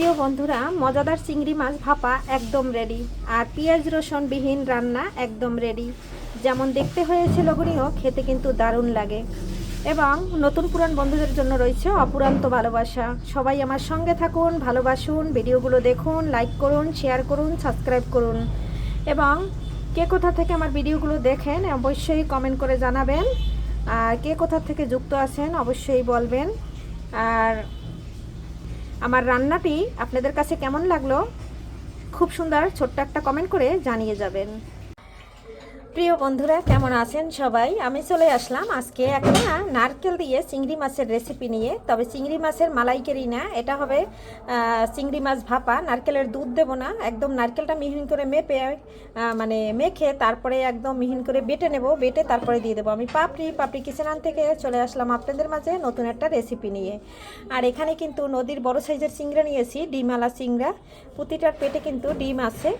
প্রিয় বন্ধুরা, মজাদার চিংড়ি মাছ ভাপা একদম রেডি আর পেঁয়াজ রসুনবিহীন রান্না একদম রেডি যেমন দেখতে হয়েছে লোভনীয়, খেতে কিন্তু দারুণ লাগে। এবং নতুন পুরান বন্ধুদের জন্য রয়েছে অপুরান্ত ভালোবাসা। সবাই আমার সঙ্গে থাকুন, ভালোবাসুন, ভিডিওগুলো দেখুন লাইক করুন শেয়ার করুন সাবস্ক্রাইব করুন। এবং কে কোথা থেকে আমার ভিডিওগুলো দেখেন, অবশ্যই কমেন্ট করে জানাবেন। আর কে কোথা থেকে যুক্ত আছেন, অবশ্যই বলবেন। আর আমার রান্নাটি আপনাদের কাছে কেমন লাগল? খুব সুন্দর ছোট্ট একটা কমেন্ট করে জানিয়ে যাবেন। প্রিয় বন্ধুরা, কেমন আছেন সবাই? আমি চলে আসলাম আজকে একটা নারকেল দিয়ে চিংড়ি মাছের রেসিপি নিয়ে। তবে চিংড়ি মাছের মালাইকারি না, এটা হবে চিংড়ি মাছ ভাপা। নারকেলের দুধ দেবো না, একদম নারকেলটা মিহিন করে মেপে মানে মেখে তারপরে একদম মিহিন করে বেটে নেব, বেটে তারপরে দিয়ে দেবো। আমি পাপড়ি পাপড়ি কিচেনান থেকে চলে আসলাম আপনাদের মাঝে নতুন একটা রেসিপি নিয়ে। আর এখানে কিন্তু নদীর বড় সাইজের চিংড়া নিয়েছি ডিমালা চিংড়া। প্রতিটার পেটে কিন্তু ডিম আছে।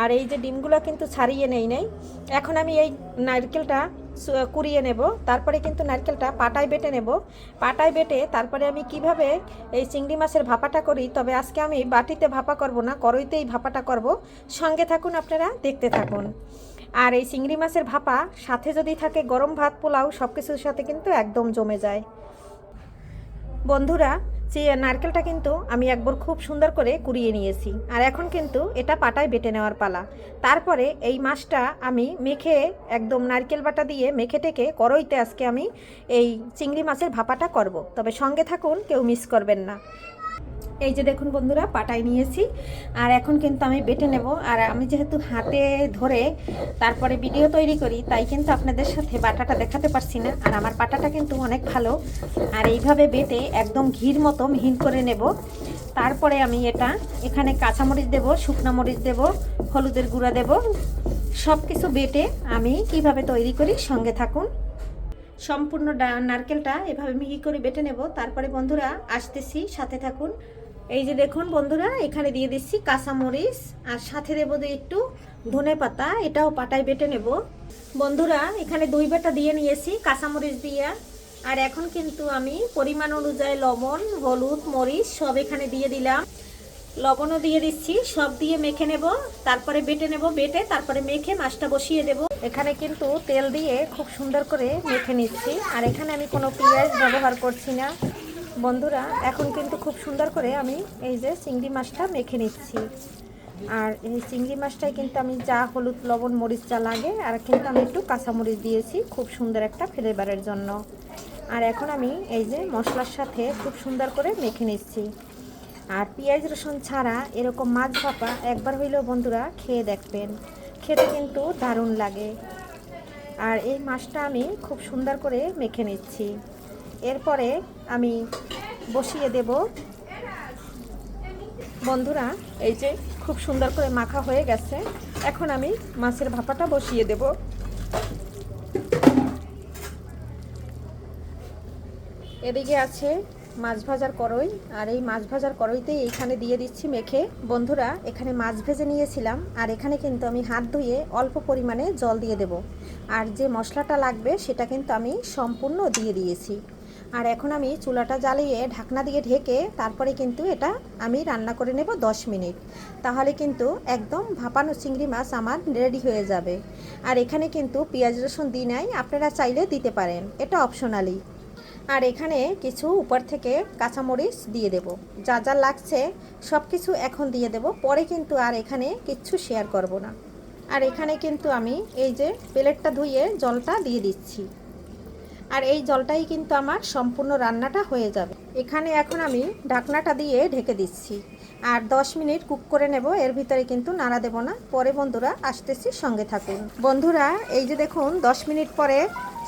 আর এই যে ডিমগুলো কিন্তু ছাড়িয়ে নেই নেই। এখন আমি এই নারকেলটা কুড়িয়ে নেব। তারপরে কিন্তু নারকেলটা পাটায় বেটে নেব। পাটায় বেটে তারপরে আমি কীভাবে এই চিংড়ি মাছের ভাপাটা করি, তবে আজকে আমি বাটিতে ভাপা করব না, কড়ইতেই ভাপাটা করব। সঙ্গে থাকুন আপনারা, দেখতে থাকুন। আর এই চিংড়ি মাছের ভাপা সাথে যদি থাকে গরম ভাত, পোলাও সব কিছুর সাথে কিন্তু একদম জমে যায়। বন্ধুরা যে নারকেলটা কিন্তু আমি একবার খুব সুন্দর করে কুড়িয়ে নিয়েছি। আর এখন কিন্তু এটা পাটায় বেটে নেওয়ার পালা। তারপরে এই মাছটা আমি মেখে একদম নারকেল বাটা দিয়ে মেখে টেকে করইতে আজকে আমি এই চিংড়ি মাছের ভাপাটা করব। তবে সঙ্গে থাকুন, কেউ মিস করবেন না। এই যে দেখুন বন্ধুরা পাটাই নিয়েছি আর এখন কিন্তু আমি বেটে নেব। আর আমি যেহেতু হাতে ধরে তারপরে ভিডিও তৈরি করি, তাই কিন্তু আপনাদের সাথে বাটাটা দেখাতে পারছি না। আর আমার পাটাটা কিন্তু অনেক ভালো। আর এইভাবে বেটে একদম ঘির মতো মিহিন করে নেব। তারপরে আমি এটা এখানে কাঁচামরিচ দেব, শুকনো মরিচ দেব, হলুদের গুঁড়া দেব। সব কিছু বেটে আমি কীভাবে তৈরি করি সঙ্গে থাকুন। সম্পূর্ণ নারকেলটা এভাবে মিহি করে বেটে নেব। তারপরে বন্ধুরা, আসতেছি, সাথে থাকুন। এই যে দেখুন বন্ধুরা, এখানে দিয়ে দিচ্ছি কাঁচামরিচ, আর সাথে দেবো একটু ধনে পাতা, এটাও পাটায় বেটে নেব। বন্ধুরা, এখানে দুই বেটা দিয়ে নিয়েছি কাঁচামরিচ দিয়ে, আর এখন কিন্তু আমি পরিমাণ অনুযায়ী লবণ, হলুদ, মরিচ সব এখানে দিয়ে দিলাম। লবণও দিয়ে দিচ্ছি, সব দিয়ে মেখে নেব, তারপরে বেটে নেব, বেটে তারপরে মেখে মাছটা বসিয়ে দেব। এখানে কিন্তু তেল দিয়ে খুব সুন্দর করে মেখে নিচ্ছি, আর এখানে আমি কোনো পেঁয়াজ ব্যবহার করছি না। বন্ধুরা, এখন কিন্তু খুব সুন্দর করে আমি এই যে চিংড়ি মাছটা মেখে নিচ্ছি। আর এই চিংড়ি মাছটাই কিন্তু আমি যা হলুদ, লবণ, মরিচ যা লাগে, আর কিন্তু আমি একটু কাঁচামরিচ দিয়েছি খুব সুন্দর একটা ফ্লেভারের জন্য। আর এখন আমি এই যে মশলার সাথে খুব সুন্দর করে মেখে নিচ্ছি। আর পেঁয়াজ, রসুন ছাড়া এরকম মাছ ভাপা একবার হইলেও বন্ধুরা খেয়ে দেখবেন। খেতে কিন্তু দারুণ লাগে। আর এই মাছটা আমি খুব সুন্দর করে মেখে নিচ্ছি। এরপরে আমি বসিয়ে দেব। বন্ধুরা, এই যে খুব সুন্দর করে মাখা হয়ে গেছে। এখন আমি মাছের ভাপাটা বসিয়ে দেব। এদিকে আছে মাছ ভাজার কড়ই আর এই মাছ ভাজার কড়ইতেই এইখানে দিয়ে দিচ্ছি মেখে। বন্ধুরা, এখানে মাছ ভেজে নিয়েছিলাম। আর এখানে কিন্তু আমি হাত ধুয়ে অল্প পরিমাণে জল দিয়ে দেব। আর যে মশলাটা লাগবে, সেটা কিন্তু আমি সম্পূর্ণ দিয়ে দিয়েছি। আর এখন আমি চুলাটা জ্বালিয়ে ঢাকনা দিয়ে ঢেকে তারপরে কিন্তু এটা আমি রান্না করে নেব দশ মিনিট। তাহলে কিন্তু একদম ভাপানো চিংড়ি মাছ আমার রেডি হয়ে যাবে। আর এখানে কিন্তু পেঁয়াজ রসুন দিই নাই, আপনারা চাইলে দিতে পারেন, এটা অপশনালি। আর এখানে কিছু উপর থেকে কাঁচামরিচ দিয়ে দেব। যা যা লাগছে সব কিছু এখন দিয়ে দেব, পরে কিন্তু আর এখানে কিচ্ছু শেয়ার করব না। আর এখানে কিন্তু আমি এই যে প্লেটটা ধুয়ে জলটা দিয়ে দিচ্ছি। আর এই জলটাই কিন্তু আমার সম্পূর্ণ রান্নাটা হয়ে যাবে। এখানে এখন আমি ঢাকনাটা দিয়ে ঢেকে দিচ্ছি। আর 10 মিনিট কুক করে নেব, এর ভিতরে কিন্তু নাড়া দেব না। পরে বন্ধুরা আসতেছি সঙ্গে থাকুন। বন্ধুরা, এই যে দেখুন 10 মিনিট পরে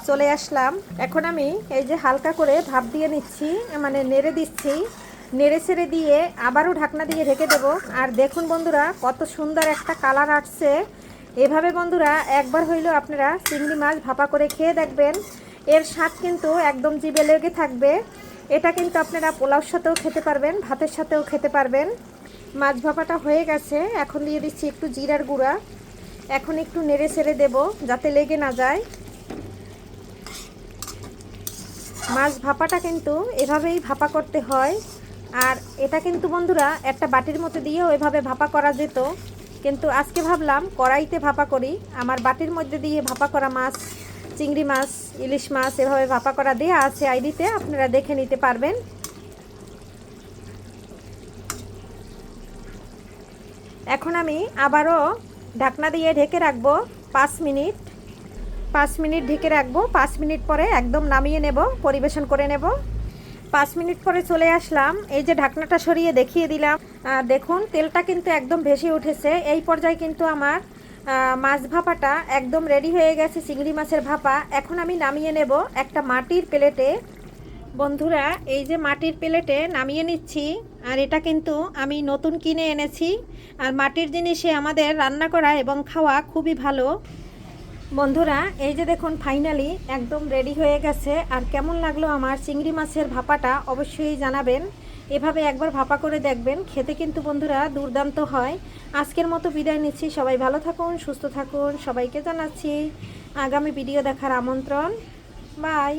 চলে আসলাম। এখন আমি এই যে হালকা করে ভাপ দিয়ে নিচ্ছি মানে নেড়ে দিচ্ছি। নেড়ে ছেড়ে দিয়ে আবারও ঢাকনা দিয়ে ঢেকে দেব। আর দেখুন বন্ধুরা, কত সুন্দর একটা কালার আসছে। এভাবে বন্ধুরা একবার হইলেও আপনারা চিংড়ি মাছ ভাপা করে খেয়ে দেখবেন। এর স্বাদ কিন্তু একদম জিভে লেগে থাকবে। এটা কিন্তু আপনারা পোলাওর সাথেও খেতে পারবেন, ভাতের সাথেও খেতে পারবেন। মাছ ভাপাটা হয়ে গেছে, এখন দিয়ে দিচ্ছি একটু জিরার গুঁড়া। এখন একটু নেড়ে ছেড়ে দেবো, যাতে লেগে না যায়। মাছ ভাপাটা কিন্তু এভাবেই ভাপা করতে হয়। আর এটা কিন্তু বন্ধুরা, একটা বাটির মধ্যে দিয়েও এভাবে ভাপা করা যেত। কিন্তু আজকে ভাবলাম, কড়াইতে ভাপা করি। আমার বাটির মধ্যে দিয়ে ভাপা করা মাছ চিংড়ি মাছ, ইলিশ মাছ এভাবে ভাপা করা দেওয়া আছে আইডিতে, আপনারা দেখে নিতে পারবেন। এখন আমি আবারও ঢাকনা দিয়ে ঢেকে রাখব পাঁচ মিনিট। পাঁচ মিনিট ঢেকে রাখব, পাঁচ মিনিট পরে একদম নামিয়ে নেব, পরিবেশন করে নেব। পাঁচ মিনিট পরে চলে আসলাম, এই যে ঢাকনাটা সরিয়ে দেখিয়ে দিলাম। দেখুন, তেলটা কিন্তু একদম ভেসে উঠেছে, এই পর্যায়ে কিন্তু আমার মাছ ভাপাটা একদম রেডি হয়ে গেছে, চিংড়ি মাছের ভাপা। এখন আমি নামিয়ে নেব একটা মাটির প্লেটে। বন্ধুরা, এই যে মাটির প্লেটে নামিয়ে নিচ্ছি, আর এটা কিন্তু আমি নতুন কিনে এনেছি। আর মাটির জিনিসে আমাদের রান্না করা এবং খাওয়া খুবই ভালো। বন্ধুরা, এই যে দেখুন ফাইনালি একদম রেডি হয়ে গেছে। আর কেমন লাগল আমার চিংড়ি মাছের ভাপাটা অবশ্যই জানাবেন। এভাবে একবার ভাপা করে দেখবেন, খেতে কিন্তু বন্ধুরা দুর্দান্ত হয়। আজকের মতো বিদায় নিচ্ছি, সবাই ভালো থাকুন, সুস্থ থাকুন, সবাইকে জানাচ্ছি। আগামী ভিডিও দেখার আমন্ত্রণ, বাই।